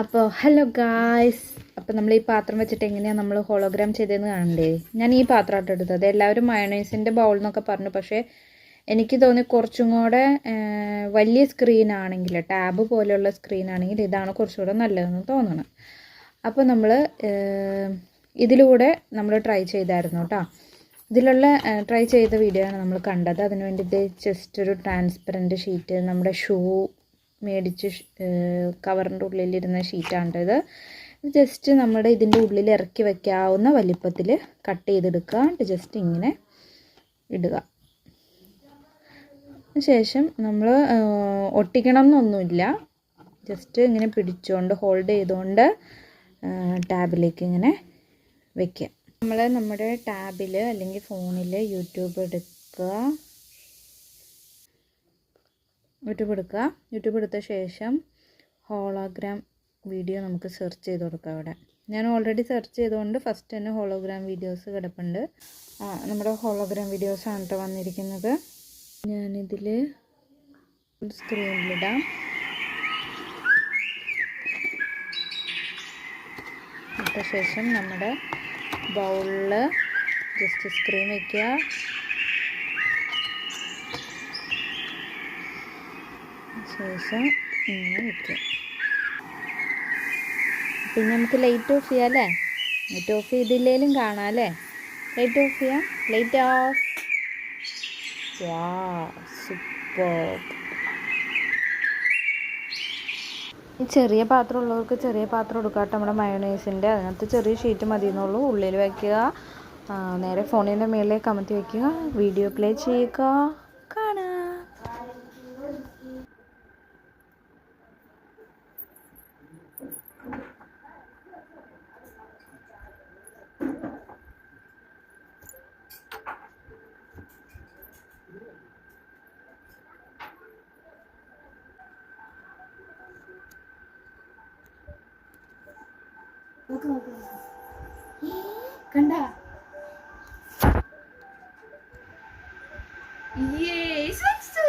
അപ്പോൾ hello guys അപ്പോൾ നമ്മൾ ഈ പാത്രം വെച്ചിട്ട് എങ്ങനെയാണ് നമ്മൾ ഹോളോഗ്രാം ചെയ്തതെന്ന് കാണണ്ടേ? ഞാൻ ഈ പാത്രമായിട്ട് എടുത്തത്. എല്ലാവരും മയണൈസിന്റെ ബൗൾ എന്നൊക്കെ പറഞ്ഞു. പക്ഷേ എനിക്ക് തോന്നി കുറച്ചും കൂടെ വലിയ സ്ക്രീൻ ആണെങ്കിൽ ടാബ് പോലെയുള്ള സ്ക്രീൻ ആണെങ്കിൽ ഇതാണ് കുറച്ചുകൂടെ നല്ലതെന്ന് തോന്നണം. അപ്പോൾ നമ്മൾ ഇതിലൂടെ നമ്മൾ ട്രൈ ചെയ്തായിരുന്നു കേട്ടോ ഇതിലുള്ള ട്രൈ ചെയ്ത വീഡിയോ ആണ് നമ്മൾ കണ്ടത്. അതിന് വേണ്ടിയിട്ട് ജസ്റ്റ് ഒരു ട്രാൻസ്പെറന്റ് ഷീറ്റ് നമ്മുടെ ഷൂ മേടിച്ച് കവറിന്റെ ഉള്ളിലിരുന്ന ഷീറ്റാണ് ഇത്. ജസ്റ്റ് നമ്മുടെ ഇതിന്റെ ഉള്ളിൽ ഇറക്കി വയ്ക്കാവുന്ന വലിപ്പത്തിൽ കട്ട് ചെയ്തെടുക്കുക ജസ്റ്റ് ഇങ്ങനെ ഇടുക. ശേഷം നമ്മൾ ഒട്ടിക്കണം എന്നൊന്നുമില്ല ജസ്റ്റ് ഇങ്ങനെ പിടിച്ചുകൊണ്ട് ഹോൾഡ് ചെയ്തുകൊണ്ട് ടാബിലേക്ക് ഇങ്ങനെ വെക്കുക. നമ്മൾ നമ്മുടെ ടാബിൽ അല്ലെങ്കിൽ ഫോണിൽ യൂട്യൂബ് എടുക്കുക. യൂട്യൂബ് എടുക്കുക. യൂട്യൂബ് എടുത്ത ശേഷം ഹോളോഗ്രാം വീഡിയോ നമുക്ക് സെർച്ച് ചെയ്ത് കൊടുക്കാം അവിടെ. ഞാൻ ഓൾറെഡി സെർച്ച് ചെയ്തുകൊണ്ട് ഫസ്റ്റ് തന്നെ ഹോളോഗ്രാം വീഡിയോസ് കിടപ്പുണ്ട്. നമ്മുടെ ഹോളോഗ്രാം വീഡിയോസാണ് കേട്ടോ വന്നിരിക്കുന്നത്. ഞാനിതിൽ സ്ക്രീനിലിടാം ഇട്ട ശേഷം നമ്മുടെ ബൗളിൽ ജസ്റ്റ് സ്ക്രീൻ വയ്ക്കുക ശേഷം ഇങ്ങനെ വയ്ക്കുക പിന്നെ നമുക്ക് ലൈറ്റ് ഓഫ് ചെയ്യാം അല്ലേ? ലൈറ്റ് ഓഫ് ചെയ്തില്ലേലും കാണാം അല്ലേ? ലൈറ്റ് ഓഫ് ചെയ്യാം. ലൈറ്റ് ഓഫ് സൂപ്പർ ഈ ചെറിയ പാത്രം ഉള്ളവർക്ക് ചെറിയ പാത്രം എടുക്കാട്ടോ നമ്മുടെ മയോണൈസിന്റെ അതിനകത്ത് ചെറിയ ഷീറ്റ് മതി എന്നുള്ളൂ. ഉള്ളിൽ വയ്ക്കുക നേരെ ഫോണിന്റെ മേളിലേക്ക് കമത്തി വയ്ക്കുക വീഡിയോ പ്ലേ ചെയ്യുക. కండా Yes, let's do